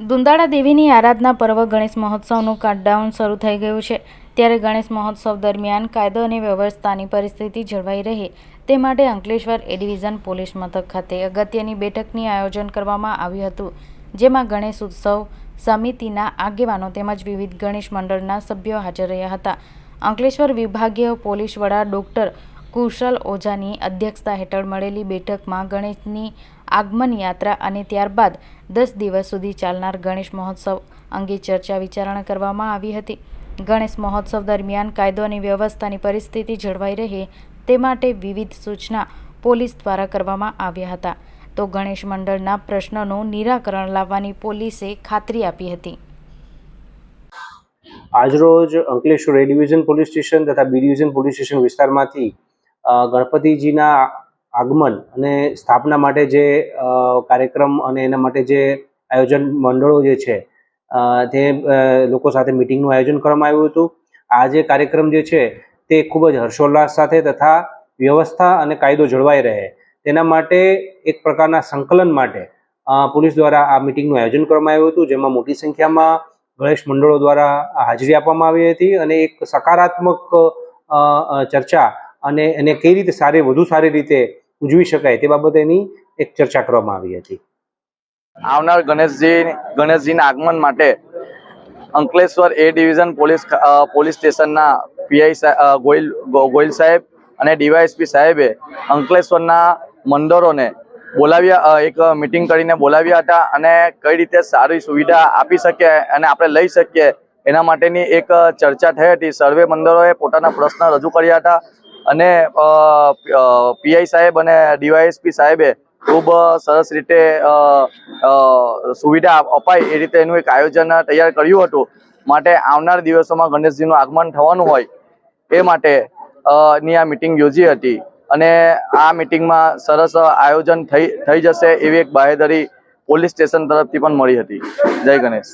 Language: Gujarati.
દુંદાળા દેવીની આરાધના પર્વ ગણેશ મહોત્સવનું કાઉન્ટડાઉન શરૂ થઈ ગયું છે. ત્યારે ગણેશ મહોત્સવ દરમિયાન કાયદો અને વ્યવસ્થાની પરિસ્થિતિ જળવાઈ રહે તે માટે અંકલેશ્વર એ ડિવિઝન પોલીસ મથક ખાતે અગત્યની બેઠકની આયોજન કરવામાં આવ્યું હતું, જેમાં ગણેશ ઉત્સવ સમિતિના આગેવાનો તેમજ વિવિધ ગણેશ મંડળના સભ્યો હાજર રહ્યા હતા. અંકલેશ્વર વિભાગીય પોલીસ વડા ડોક્ટર કુશલ ઓઝાની અધ્યક્ષતા હેઠળ મળેલી બેઠકમાં ગણેશની આગમન યાત્રા અને ત્યારબાદ દસ દિવસ સુધી ચાલનાર ગણેશ મહોત્સવ અંગે ચર્ચા વિચારણા કરવામાં આવી હતી. ગણેશ મહોત્સવ દરમિયાન કાયદો અને વ્યવસ્થાની પરિસ્થિતિ જળવાઈ રહે તે માટે વિવિધ સૂચના પોલીસ દ્વારા કરવામાં આવ્યા હતા. તો ગણેશ મંડળના પ્રશ્નોનું નિરાકરણ લાવવાની પોલીસે ખાતરી આપી હતી. આજરોજ Ankleshwar A division police station તથા બી ડિવિઝન પોલીસ સ્ટેશન વિસ્તારમાંથી ગણપતિજીના આગમન અને સ્થાપના માટે જે કાર્યક્રમ અને એના માટે જે આયોજન મંડળો જે છે તે લોકો સાથે મિટિંગનું આયોજન કરવામાં આવ્યું હતું. આ જે કાર્યક્રમ જે છે, તે ખૂબ જ હર્ષોલ્લાસ સાથે તથા વ્યવસ્થા અને કાયદો જળવાઈ રહે. તેના માટે એક પ્રકારના સંકલન માટે પોલીસ દ્વારા આ મિટિંગનું આયોજન કરવામાં આવ્યું હતું, જેમાં મોટી સંખ્યામાં ગણેશ મંડળો દ્વારા હાજરી આપવામાં આવી હતી અને એક સકારાત્મક ચર્ચા અને એને કઈ રીતે સારી, વધુ સારી રીતે ઉજવી શકાય તે બાબતેની એક ચર્ચા કરવામાં આવી હતી. આવનાર ગણેશજી, ગણેશજીના આગમન માટે Ankleshwar A division police police સ્ટેશનના પીઆઈ ગોયલ ગોયલ સાહેબ અને ડીવાયએસપી સાહેબે અંકલેશ્વરના મંડળોને બોલાવ્યા એક મિટિંગ કરીને બોલાવ્યા હતા અને કઈ રીતે સારી સુવિધા આપી શકીએ અને આપણે લઈ શકીએ એના માટેની એક ચર્ચા થઈ હતી. સર્વે મંડળોએ પોતાના પ્રશ્ન રજૂ કર્યા હતા. અને પીઆઈ સાહેબ અને ડીવાયએસપી સાહેબે ખૂબ સરસ રીતે સુવિધા અપાય એ રીતે એનું એક આયોજન તૈયાર કર્યું હતું. માટે આવનાર દિવસોમાં ગણેશજીનું આગમન થવાનું હોય એ માટે ની આ મિટિંગ યોજી હતી. અને આ મિટિંગમાં સરસ આયોજન થઈ થઈ જશે એવી એક બાહેધરી પોલીસ સ્ટેશન તરફથી પણ મળી હતી. જય ગણેશ.